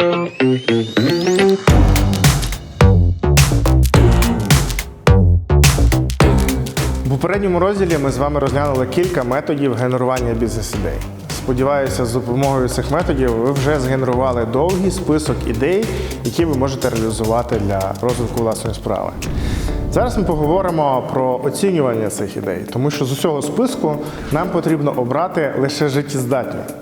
В попередньому розділі ми з вами розглянули кілька методів генерування бізнес-ідей. Сподіваюся, з допомогою цих методів ви вже згенерували довгий список ідей, які ви можете реалізувати для розвитку власної справи. Зараз ми поговоримо про оцінювання цих ідей, тому що з усього списку нам потрібно обрати лише життєздатні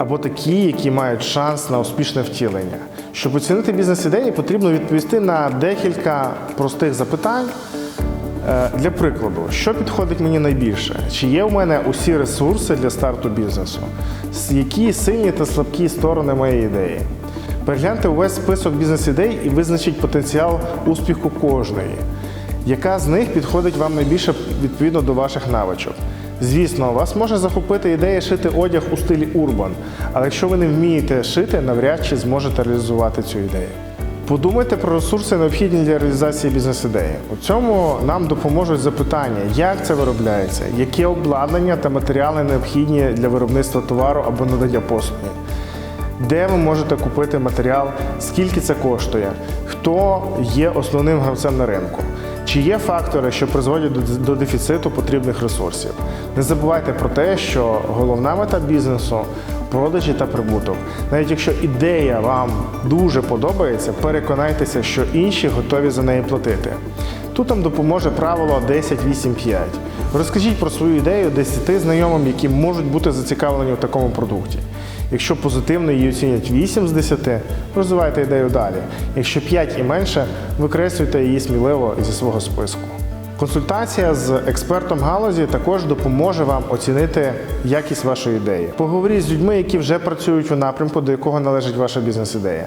або такі, які мають шанс на успішне втілення. Щоб оцінити бізнес-ідеї, потрібно відповісти на декілька простих запитань. Е, Для прикладу, що підходить мені найбільше? Чи є в мене усі ресурси для старту бізнесу? Які сильні та слабкі сторони моєї ідеї? Перегляньте увесь список бізнес-ідей і визначіть потенціал успіху кожної. Яка з них підходить вам найбільше відповідно до ваших навичок? Звісно, вас може захопити ідея шити одяг у стилі урбан, але якщо ви не вмієте шити, навряд чи зможете реалізувати цю ідею. Подумайте про ресурси, необхідні для реалізації бізнес-ідеї. У цьому нам допоможуть запитання, як це виробляється, які обладнання та матеріали необхідні для виробництва товару або надання послуги. Де ви можете купити матеріал, скільки це коштує, хто є основним гравцем на ринку, чи є фактори, що призводять до, дефіциту потрібних ресурсів. Не забувайте про те, що головна мета бізнесу продажі та прибуток. Навіть якщо ідея вам дуже подобається, переконайтеся, що інші готові за неї платити. Тут нам допоможе правило 10-8-5. Розкажіть про свою ідею 10 знайомим, які можуть бути зацікавлені у такому продукті. Якщо позитивно її оцінять 8 з 10, розвивайте ідею далі. Якщо 5 і менше, викреслюйте її сміливо зі свого списку. Консультація з експертом галузі також допоможе вам оцінити якість вашої ідеї. Поговоріть з людьми, які вже працюють у напрямку, до якого належить ваша бізнес-ідея.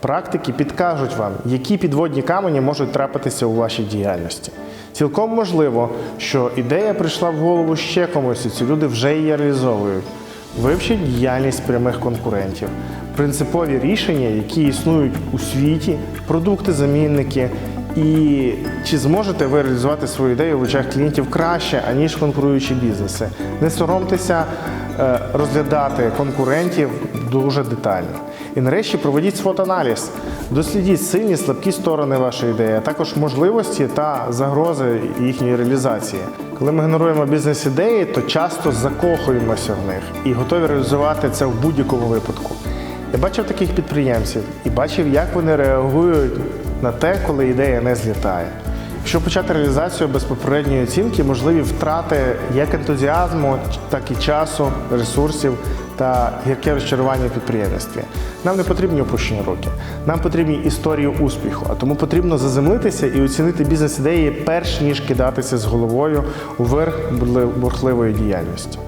Практики підкажуть вам, які підводні камені можуть трапитися у вашій діяльності. Цілком можливо, що ідея прийшла в голову ще комусь, і ці люди вже її реалізовують. Вивчіть діяльність прямих конкурентів, принципові рішення, які існують у світі, продукти-замінники, і чи зможете ви реалізувати свою ідею в очах клієнтів краще, аніж конкуруючі бізнеси. Не соромтеся е, розглядати конкурентів дуже детально. І нарешті проведіть свот-аналіз. Дослідіть сильні слабкі сторони вашої ідеї, а також можливості та загрози їхньої реалізації. Коли ми генеруємо бізнес-ідеї, то часто закохуємося в них і готові реалізувати це в будь-якому випадку. Я бачив таких підприємців і бачив, як вони реагують на те, коли ідея не злітає. Якщо почати реалізацію без попередньої оцінки, можливі втрати як ентузіазму, так і часу, ресурсів та гірке розчарування в підприємництві. Нам не потрібні опущені руки, нам потрібні історії успіху, а тому потрібно заземлитися і оцінити бізнес-ідеї перш ніж кидатися з головою у верх бурхливої діяльності.